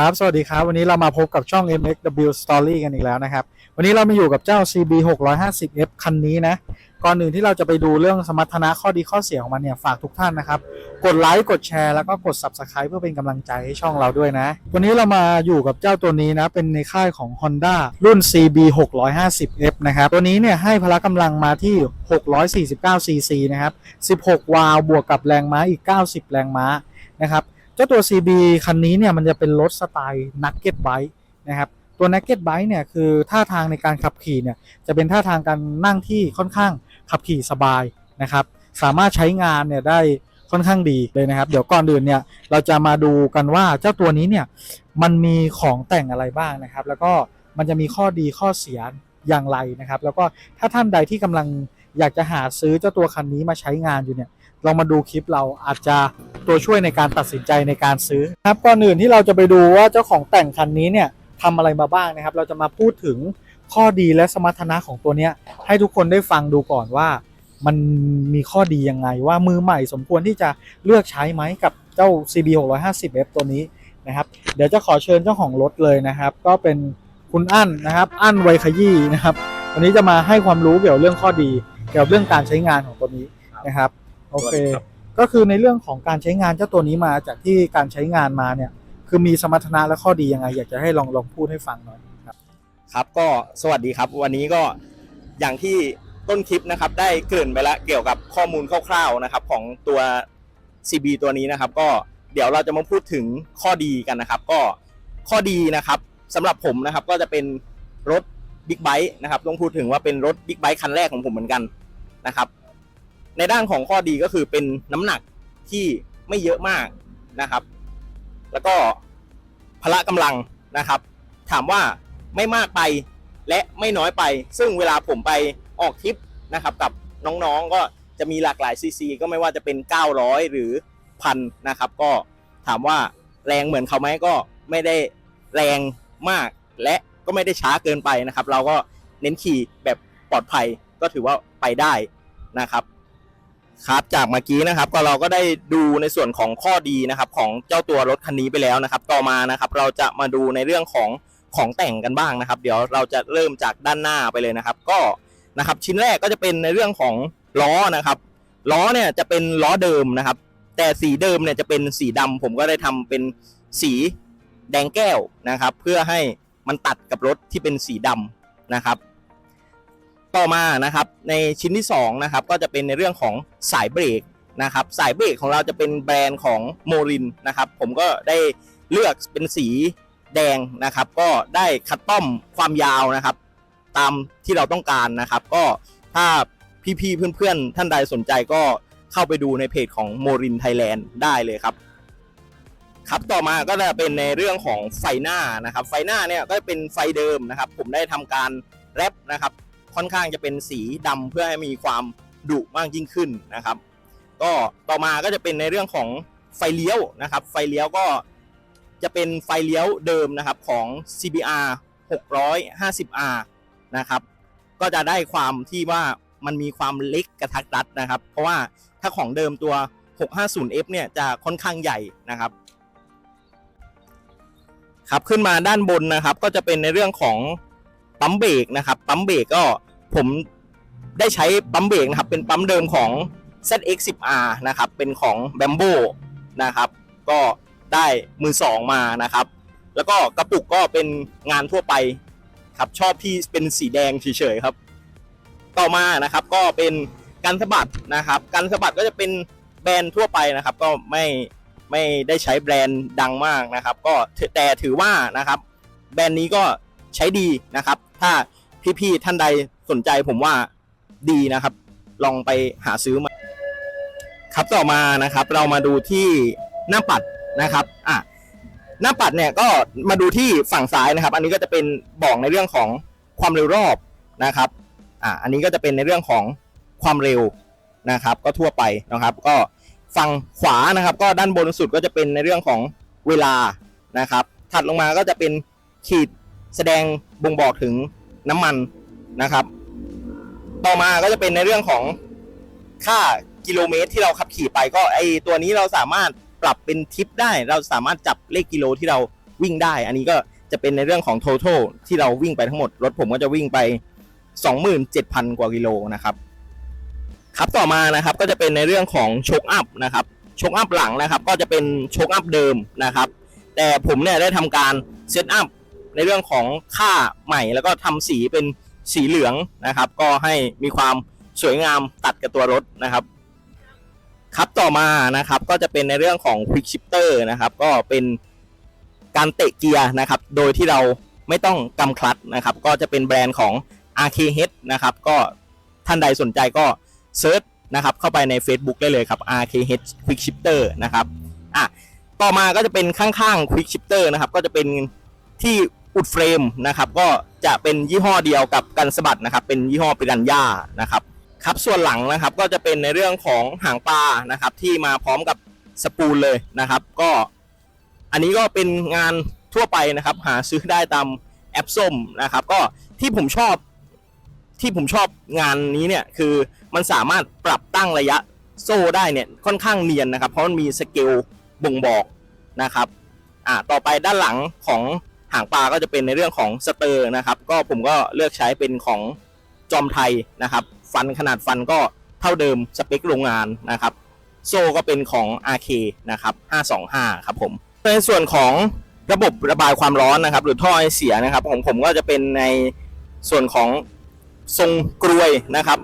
ครับ สวัสดีครับ วันนี้เรามาพบกับช่อง MXW Story กันอีกแล้วนะครับ วันนี้เรามาอยู่กับเจ้า CB 650F คันนี้นะ ก่อนหนึ่งที่เราจะไปดูเรื่องสมรรถนะข้อดีข้อเสียของมันเนี่ย ฝากทุกท่านนะครับ กดไลค์ กดแชร์ แล้วก็กด Subscribe เพื่อเป็นกำลังใจให้ช่องเราด้วยนะ วันนี้เรามาอยู่กับเจ้าตัวนี้นะ เป็นในค่ายของ Honda รุ่น CB 650F นะครับ ตัวนี้เนี่ยให้พละกำลังมาที่ 649 cc นะครับ 16 วาล์วบวกกับแรงม้าอีก 90 แรงม้านะครับ เจ้าตัว CB คันนี้เนี่ยมันจะเป็นรถสไตล์นักเก็ตไบค์นะครับตัวนักเก็ตไบค์เนี่ยคือท่าทางในการขับขี่เนี่ยจะเป็นท่าทางการนั่งที่ค่อนข้างขับขี่สบายนะครับสามารถใช้งานเนี่ยได้ค่อนข้างดีเลยนะครับ เดี๋ยวก่อนอื่นเนี่ยเราจะมาดูกันว่าเจ้าตัวนี้เนี่ยมันมีของแต่งอะไรบ้างนะครับ แล้วก็มันจะมีข้อดีข้อเสียอย่างไรนะครับ แล้วก็ถ้าท่านใดที่กำลังอยากจะหาซื้อเจ้าตัวคันนี้มาใช้งานอยู่เนี่ย ลองมาดูคลิปเราอาจจะตัวช่วยในการตัดสินใจในการซื้อครับก่อนอื่นที่เราจะไปดูว่าเจ้าของแต่งคันนี้เนี่ยทำอะไรมาบ้างนะครับ เราจะมาพูดถึงข้อดีและสมรรถนะของตัวเนี้ยให้ทุกคนได้ฟังดูก่อนว่า มันมีข้อดียังไงว่ามือใหม่สมควรที่จะเลือกใช้ไหมกับเจ้า CB 650F ตัวนี้นะครับเดี๋ยวจะขอเชิญเจ้าของรถเลยนะครับ ก็เป็นคุณอั้นนะครับอั้นไวขยี้นะครับวันนี้จะมาให้ความรู้เกี่ยวกับเรื่องข้อดี เกี่ยวกับเรื่องการใช้งานของตัวนี้นะครับ โอเคก็คือในเรื่องของการใช้งานเจ้าตัวนี้มาจากที่การใช้งานมาเนี่ย คือมีสมรรถนะและข้อดียังไง อยากจะให้ลองลองพูดให้ฟังหน่อยครับ ครับก็สวัสดีครับ วันนี้ก็อย่างที่ต้นคลิปนะครับ ได้เกริ่นไปแล้วเกี่ยวกับข้อมูลคร่าวๆนะครับ ของตัว CB ตัวนี้นะครับ ก็เดี๋ยวเราจะมาพูดถึงข้อดีกันนะครับ ก็ข้อดีนะครับสำหรับผมนะครับ ก็จะเป็นรถบิ๊กไบค์นะครับต้องพูดถึงว่าเป็นรถบิ๊กไบค์คันแรกของผมเหมือนกันนะครับ ในด้านของข้อดีก็คือเป็นน้ำหนักที่ไม่เยอะมากนะครับ แล้วก็พละกำลังนะครับ ถามว่าไม่มากไปและไม่น้อยไป ซึ่งเวลาผมไปออกทริปนะครับ กับน้องๆก็จะมีหลากหลายซีซีก็ไม่ว่าจะเป็น 900 หรือพันนะครับ ก็ถามว่าแรงเหมือนเขาไหมก็ไม่ได้แรงมาก และก็ไม่ได้ช้าเกินไปนะครับ เราก็เน้นขี่แบบปลอดภัยก็ถือว่าไปได้นะครับ ครับจากเมื่อกี้นะครับก็เราก็ได้ดูในส่วนของข้อดีนะครับของเจ้าตัวรถคันนี้ไปแล้วนะครับ ต่อมานะครับเราจะมาดูในเรื่องของของแต่งกันบ้างนะครับ เดี๋ยวเราจะเริ่มจากด้านหน้าไปเลยนะครับ ก็นะครับชิ้นแรกก็จะเป็นในเรื่องของล้อนะครับล้อเนี่ยจะเป็นล้อเดิมนะครับ แต่สีเดิมเนี่ยจะเป็นสีดำผมก็ได้ทำเป็นสีแดงแก้วนะครับ เพื่อให้มันตัดกับรถที่เป็นสีดำนะครับ ต่อมานะครับในชิ้นที่2นะครับก็จะเป็นในเรื่องของสายเบรกนะครับสายเบรกของเราจะเป็นแบรนด์ของโมรินนะครับผมก็ได้เลือกเป็นสีแดงนะครับก็ได้คัดต้อมความยาวนะครับตามที่เราต้องการนะครับ ก็ถ้าพี่ๆเพื่อนๆ ท่านใดสนใจก็เข้าไปดูในเพจของโมรินไทยแลนด์ได้เลยครับครับต่อมาก็จะเป็นในเรื่องของไฟหน้านะครับ ไฟหน้าเนี่ยก็เป็นไฟเดิมนะครับ ผมได้ทำการแรปนะครับ ค่อนข้างจะเป็นสีดำเพื่อให้มีความดุมากยิ่งขึ้นนะครับ ก็ต่อมาก็จะเป็นในเรื่องของไฟเลี้ยวนะครับ ไฟเลี้ยวก็จะเป็นไฟเลี้ยวเดิมนะครับของ CBR 650R นะครับ ก็จะได้ความที่ว่ามันมีความเล็กกระทัดรัดนะครับ เพราะว่าถ้าของเดิมตัว 650F เนี่ยจะค่อนข้างใหญ่นะครับ ครับขึ้นมาด้านบนนะครับ ก็จะเป็นในเรื่องของปั๊มเบรกนะครับ ปั๊มเบรกก็ ผมได้ใช้ปั๊มเบรกนะครับ เป็นปั๊มเดิมของ ZX10R นะครับ เป็นของ b a m b o นะครับ ก็ได้มือสองมานะครับ แล้วก็กระปุกก็เป็นงานทั่วไปครับ ชอบที่เป็นสีแดงเฉยๆครับ ต่อมานะครับก็เป็นการสะบัดนะครับการสะบัดก็จะเป็นแบรนด์ทั่วไปนะครับ ก็ไม่ไม่ได้ใช้แบรนด์ดังมากนะครับ ก็แต่ถือว่านะครับ แบรนด์นี้ก็ใช้ดีนะครับ ถ้า พี่ๆท่านใดสนใจผมว่าดีนะครับ ลองไปหาซื้อมา ครับต่อมานะครับ เรามาดูที่หน้าปัดนะครับอะหน้าปัดเนี่ยก็มาดูที่ฝั่งซ้ายนะครับ อันนี้ก็จะเป็นบอกในเรื่องของความเร็วรอบนะครับอะอันนี้ก็จะเป็นในเรื่องของความเร็วนะครับ ก็ทั่วไปนะครับ ก็ฝั่งขวานะครับ ก็ด้านบนสุดก็จะเป็นในเรื่องของเวลานะครับ ถัดลงมาก็จะเป็นขีดแสดงบ่งบอกถึง น้ำมันนะครับ ต่อมาก็จะเป็นในเรื่องของค่ากิโลเมตรที่เราขับขี่ไปก็ไอตัวนี้เราสามารถปรับเป็นทิปได้ เราสามารถจับเลขกิโลที่เราวิ่งได้ อันนี้ก็จะเป็นในเรื่องของ total ที่เราวิ่งไปทั้งหมด รถผมก็จะวิ่งไป 27,000 กว่ากิโลนะครับ ครับต่อมานะครับก็จะเป็นในเรื่องของโชคอัพนะครับโชคอัพหลังนะครับ ก็จะเป็นโชคอัพเดิมนะครับ แต่ผมเนี่ยได้ทำการเซตอัพ ในเรื่องของค่าใหม่แล้วก็ทำสีเป็นสีเหลืองนะครับ ก็ให้มีความสวยงามตัดกับตัวรถนะครับครับต่อมานะครับก็จะเป็นในเรื่องของ Quick Shifter นะครับ ก็เป็นการเตะเกียร์นะครับ โดยที่เราไม่ต้องกำคลัตช์นะครับ ก็จะเป็นแบรนด์ของ RKH นะครับ ก็ท่านใดสนใจก็เซิร์ชนะครับ เข้าไปใน Facebook ได้เลยครับ RKH Quick Shifter นะครับอะต่อมาก็จะเป็นข้างๆ Quick Shifter นะครับ ก็จะเป็นที่ อุดเฟรมนะครับก็จะเป็นยี่ห้อเดียวกับกันสะบัดนะครับ เป็นยี่ห้อปิรันย่านะครับครับส่วนหลังนะครับก็จะเป็นในเรื่องของหางปลานะครับ ที่มาพร้อมกับสปูลเลยนะครับ ก็อันนี้ก็เป็นงานทั่วไปนะครับ หาซื้อได้ตามแอปส้มนะครับ ก็ที่ผมชอบที่ผมชอบงานนี้เนี่ยคือมันสามารถปรับตั้งระยะโซ่ได้เนี่ยค่อนข้างเนียนนะครับ เพราะมันมีสเกลบ่งบอกนะครับอ่าต่อไปด้านหลังของ หางปลาก็จะเป็นในเรื่องของสเตอร์นะครับ ก็ผมก็เลือกใช้เป็นของจอมไทยนะครับ ฟันขนาดฟันก็เท่าเดิมสเปคโรงงานนะครับ โซ่ก็เป็นของ RK นะครับ 525 ครับผม ในส่วนของระบบระบายความร้อนนะครับ หรือท่อไอเสียนะครับของผมก็จะเป็นในส่วนของทรงกรวยนะครับ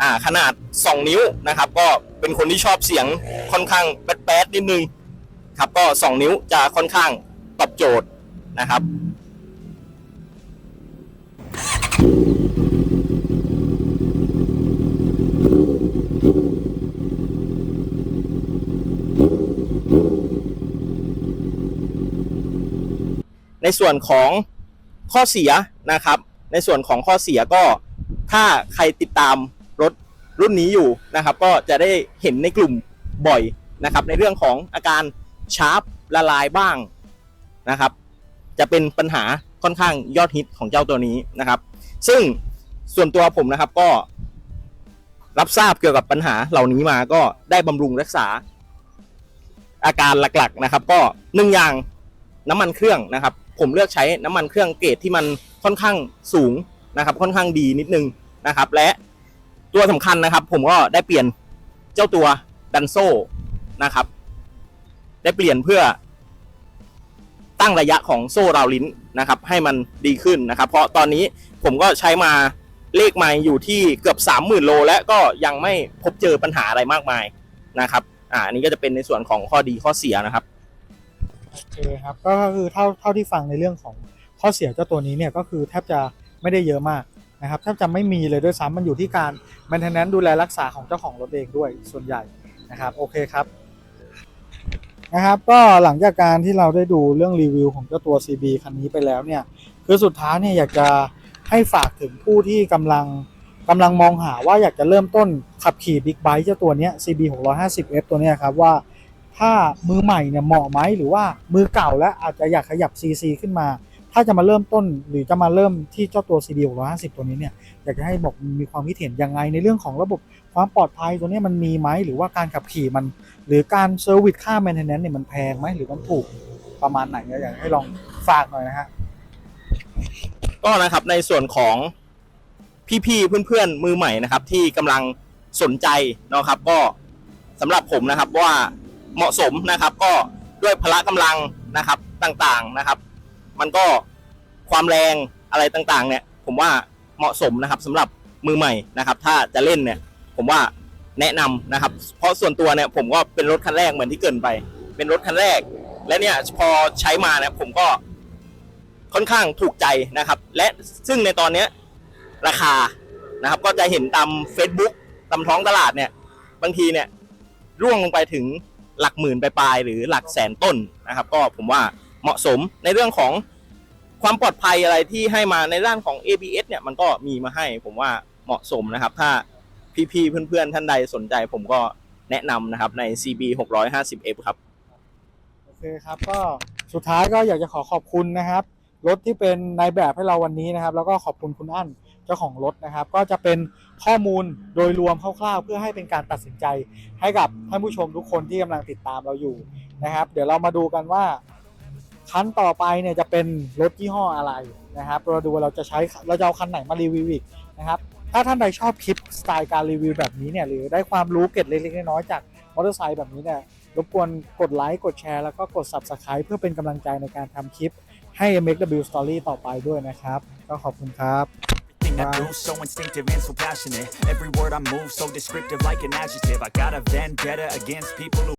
อ่าขนาด 2 นิ้วนะครับ ก็เป็นคนที่ชอบเสียงค่อนข้างแป๊ดๆนิดนึงครับก็ 2 นิ้วจะค่อนข้างตอบโจทย์ นะครับ ในส่วนของข้อเสียนะครับ ในส่วนของข้อเสียก็ถ้าใครติดตามรถรุ่นนี้อยู่นะครับ ก็จะได้เห็นในกลุ่มบ่อยนะครับ ในเรื่องของอาการชาร์ปละลายบ้างนะครับ จะเป็นปัญหาค่อนข้างยอดฮิตของเจ้าตัวนี้นะครับ ซึ่งส่วนตัวผมนะครับก็รับทราบเกี่ยวกับปัญหาเหล่านี้มาก็ได้บำรุงรักษา อาการหลักๆนะครับ ก็หนึ่งอย่างน้ำมันเครื่องนะครับ ผมเลือกใช้น้ำมันเครื่องเกรดที่มันค่อนข้างสูงนะครับ ค่อนข้างดีนิดนึงนะครับ และตัวสำคัญนะครับ ผมก็ได้เปลี่ยนเจ้าตัวดันโซ่นะครับ ได้เปลี่ยนเพื่อ ตั้งระยะของโซ่ราวลิ้นนะครับ ให้มันดีขึ้นนะครับ เพราะตอนนี้ผมก็ใช้มาเลขไมล์อยู่ที่เกือบ 30,000 โล และก็ยังไม่พบเจอปัญหาอะไรมากมายนะครับอ่าอันนี้ก็จะเป็นในส่วนของข้อดีข้อเสียนะครับโอเคครับก็คือเท่าเท่าที่ฟังในเรื่องของข้อเสียเจ้าตัวนี้เนี่ยก็คือแทบจะไม่ได้เยอะมากนะครับแทบจะไม่มีเลยด้วยซ้ำมันอยู่ที่การ maintenance ดูแลรักษาของเจ้าของรถเองด้วยส่วนใหญ่นะครับโอเคครับ นะครับ ก็หลังจากการที่เราได้ดูเรื่องรีวิวของเจ้าตัว CB คันนี้ไปแล้วเนี่ย คือสุดท้ายเนี่ยอยากจะให้ฝากถึงผู้ที่กำลังกำลังมองหาว่าอยากจะเริ่มต้นขับขี่บิ๊กไบค์เจ้าตัวเนี้ย CB 650F ตัวเนี้ยครับว่าถ้ามือใหม่เนี่ยเหมาะไหมหรือว่ามือเก่าแล้วอาจจะอยากขยับ CC ขึ้นมา ถ้าจะมาเริ่มต้นหรือจะมาเริ่มที่เจ้าตัว CD 650 ตัวนี้เนี่ยอยากจะให้บอกมีความคิดเห็นยังไงในเรื่องของระบบความปลอดภัยตัวนี้มันมีไหมหรือว่าการขับขี่มัน หรือการเซอร์วิสค่าแมนเทนแนนซ์เนี่ยมันแพงไหมหรือมันถูกประมาณไหนอยากให้ลองฝากหน่อยนะฮะก็นะครับในส่วนของพี่ๆเพื่อนๆมือใหม่นะครับ ที่กำลังสนใจนะครับ ก็สำหรับผมนะครับว่าเหมาะสมนะครับ ก็ด้วยพละกำลังนะครับต่างๆนะครับ มันก็ความแรงอะไรต่างๆ เนี่ย ผมว่าเหมาะสมนะครับสำหรับมือใหม่นะครับ ถ้าจะเล่นเนี่ย ผมว่าแนะนำนะครับ เพราะส่วนตัวเนี่ยผมก็เป็นรถคันแรกเหมือนที่เกินไป เป็นรถคันแรก และเนี่ยพอใช้มาเนี่ยผมก็ค่อนข้างถูกใจนะครับ และซึ่งในตอนเนี้ยราคานะครับ ก็จะเห็นตาม Facebook ตามท้องตลาดเนี่ย บางทีเนี่ยร่วงลงไปถึงหลักหมื่นปลายๆหรือหลักแสนต้นนะครับ ก็ผมว่า เหมาะสมในเรื่องของความปลอดภัยอะไรที่ให้มาในด้านของ ABS เนี่ยมันก็มีมาให้ ผมว่าเหมาะสมนะครับ ถ้าพี่ๆเพื่อนๆ ท่านใดสนใจผมก็แนะนำนะครับใน CB 650F ครับ โอเคครับก็สุดท้ายก็อยากจะขอขอบคุณนะครับ รถที่เป็นในายแบบให้เราวันนี้นะครับ แล้วก็ขอบคุณคุณอั้นเจ้าของรถนะครับ ก็จะเป็นข้อมูลโดยรวมคร่าวๆ เพื่อให้เป็นการตัดสินใจให้กับท่านผู้ชมทุกคนที่กำลังติดตามเราอยู่นะครับ เดี๋ยวเรามาดูกันว่า คันต่อไปเนี่ยจะเป็นรถยี่ห้ออะไรนะครับเราดูว่าเราจะใช้เราจะเอาคันไหนมารีวิวอีกนะครับถ้าท่านใดชอบคลิปสไตล์การรีวิวแบบนี้เนี่ยหรือได้ความรู้เกร็ดเล็กๆน้อยๆจากมอเตอร์ไซค์แบบนี้เนี่ยรบกวนกดไลค์กดแชร์แล้วก็กด Subscribe เพื่อเป็นกำลังใจในการทำคลิปให้ MXW Story ต่อไปด้วยนะครับ ก็ขอบคุณครับ Everything I Bye. do so instinctive and so passionate. Every word I move so descriptive like an adjective. I got a vendetta against people who